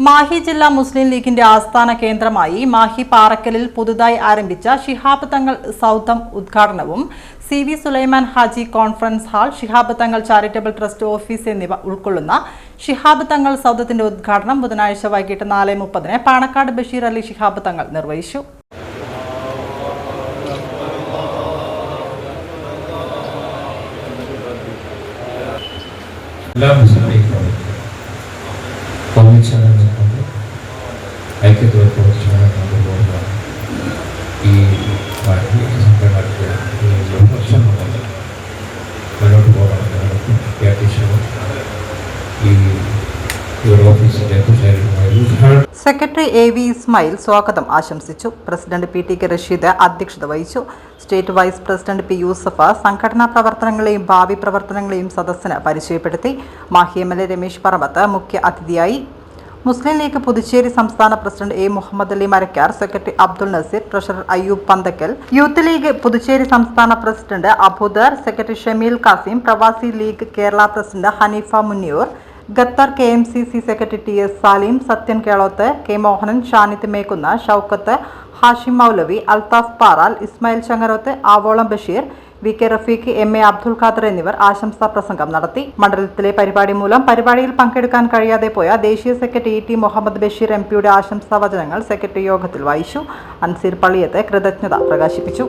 മാഹി ജില്ലാ മുസ്ലിം ലീഗിന്റെ ആസ്ഥാന കേന്ദ്രമായി മാഹി പാറക്കലിൽ പുതുതായി ആരംഭിച്ച ഷിഹാബ് തങ്ങൾ സൗദം ഉദ്ഘാടനവും C V Sulaiman Haji conference hall Shihab Thangal charitable trust office എന്നിവ ഉൾക്കൊള്ളുന്ന ഷിഹാബ് തങ്ങൾ സൗദത്തിന്റെ ഉദ്ഘാടനം ബുധനാഴ്ച വൈകിട്ട് നാല് മുപ്പതിന് പാണക്കാട് ബഷീർ അലി ഷിഹാബ് തങ്ങൾ നിർവഹിച്ചു. എല്ലാ മുസ്ലിം పంపించాలని చెప్పండి ఐక్యత వైపు వచ్చినారని కోరుతాను ఈ వాటిని వచ్చాను మనోటి పోవడానికి ఈ యువర్ ఆఫీస్ లేకపోతే സെക്രട്ടറി എ വി ഇസ്മായിൽ സ്വാഗതം ആശംസിച്ചു. President P T K Rasheed അധ്യക്ഷത വഹിച്ചു. State vice president P Yusuf സംഘടനാ പ്രവർത്തനങ്ങളെയും ഭാവി പ്രവർത്തനങ്ങളെയും സദസ്സിന് പരിചയപ്പെടുത്തി. Mahe M L A Ramesh Parambath മുഖ്യ അതിഥിയായി. മുസ്ലിം ലീഗ് പുതുച്ചേരി സംസ്ഥാന president A Muhammad Ali Marakkar secretary Abdul Naseer treasurer Ayyub Panthakkal Youth League Puducherry സംസ്ഥാന president Abudar secretary Shameel Kasim Pravasi League Kerala president Hanifa Munniyur Qatar K M C C secretary T S Salim Sathyan Keloth K Mohanan Shanith Mekkunna Shoukath Hashim Moulavi Althaf Paral Ismail Changaroth ആവോളം Basheer V K Rafeeq M A Abdul Khader എന്നിവർ ആശംസാ പ്രസംഗം നടത്തി. മണ്ഡലത്തിലെ പരിപാടി മൂലം പരിപാടിയിൽ പങ്കെടുക്കാൻ കഴിയാതെ പോയ ദേശീയ secretary T Muhammad Basheer M പിയുടെ ആശംസാ വചനങ്ങൾ സെക്രട്ടറി യോഗത്തിൽ വായിച്ചു. അൻസീർ പള്ളിയത്തെ കൃതജ്ഞത പ്രകാശിപ്പിച്ചു.